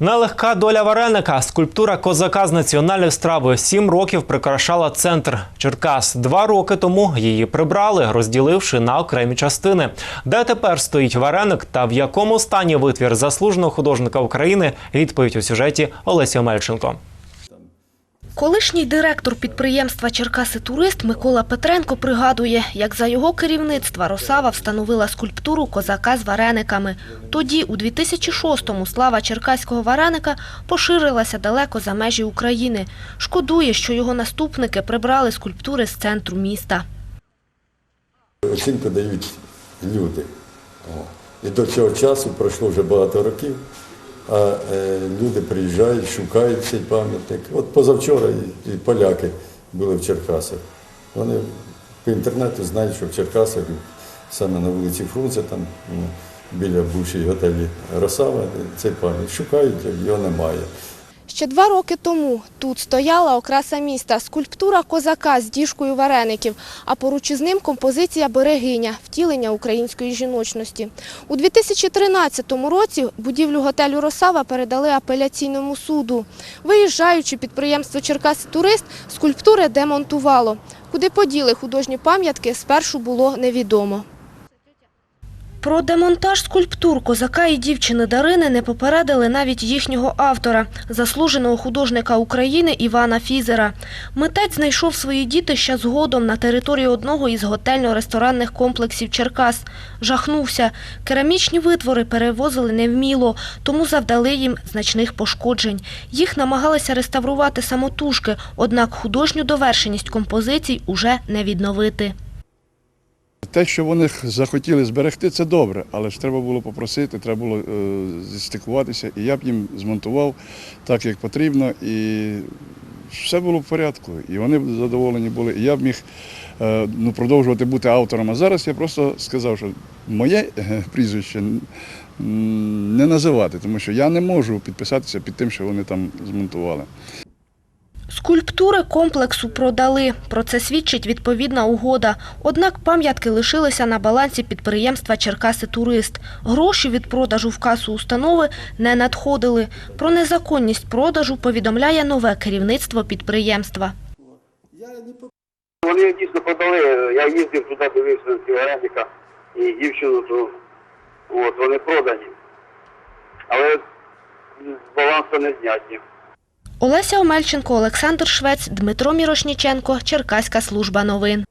Нелегка доля вареника. Скульптура козака з національною стравою сім років прикрашала центр Черкас. Два роки тому її прибрали, розділивши на окремі частини. Де тепер стоїть вареник та в якому стані витвір заслуженого художника України? Відповідь у сюжеті Олесі Омельченко. Колишній директор підприємства Черкаси Турист Микола Петренко пригадує, як за його керівництва Росава встановила скульптуру козака з варениками. Тоді, у 2006-му, слава черкаського вареника поширилася далеко за межі України. Шкодує, що його наступники прибрали скульптури з центру міста. Оцінку дають люди. І до цього часу пройшло вже багато років, а е, люди приїжджають, шукають цей пам'ятник. От позавчора і, поляки були в Черкасах. Вони по інтернету знають, що в Черкасах, саме на вулиці Фрунзе, там ну, біля бувшої готелі Росава, цей пам'ятник. Шукають, його немає. Ще два роки тому тут стояла окраса міста – скульптура козака з діжкою вареників, а поруч із ним композиція «Берегиня» – втілення української жіночності. У 2013 році будівлю готелю «Росава» передали апеляційному суду. Виїжджаючи, підприємство «Черкаси Турист» скульптури демонтувало. Куди поділи художні пам'ятки, спершу було невідомо. Про демонтаж скульптур козака і дівчини Дарини не попередили навіть їхнього автора, заслуженого художника України Івана Фізера. Митець знайшов свої дітища згодом на території одного із готельно-ресторанних комплексів Черкас. Жахнувся. Керамічні витвори перевозили невміло, тому завдали їм значних пошкоджень. Їх намагалися реставрувати самотужки, однак художню довершеність композицій уже не відновити. Те, що вони захотіли зберегти, це добре, але ж треба було попросити, треба було е, зістикуватися, і я б їм змонтував так, як потрібно, і все було в порядку. І вони задоволені були, і я б міг е, ну, продовжувати бути автором. А зараз я просто сказав, що моє е, прізвище не називати, тому що я не можу підписатися під тим, що вони там змонтували. Скульптури комплексу продали. Про це свідчить відповідна угода. Однак пам'ятки лишилися на балансі підприємства Черкаси Турист. Гроші від продажу в касу установи не надходили. Про незаконність продажу повідомляє нове керівництво підприємства. Вони дійсно продали. Я їздив туди, дивився на ці вареника і дівчину. От, вони продані. Але з балансу не зняті. Олеся Омельченко, Олександр Швець, Дмитро Мірошніченко, Черкаська служба новин.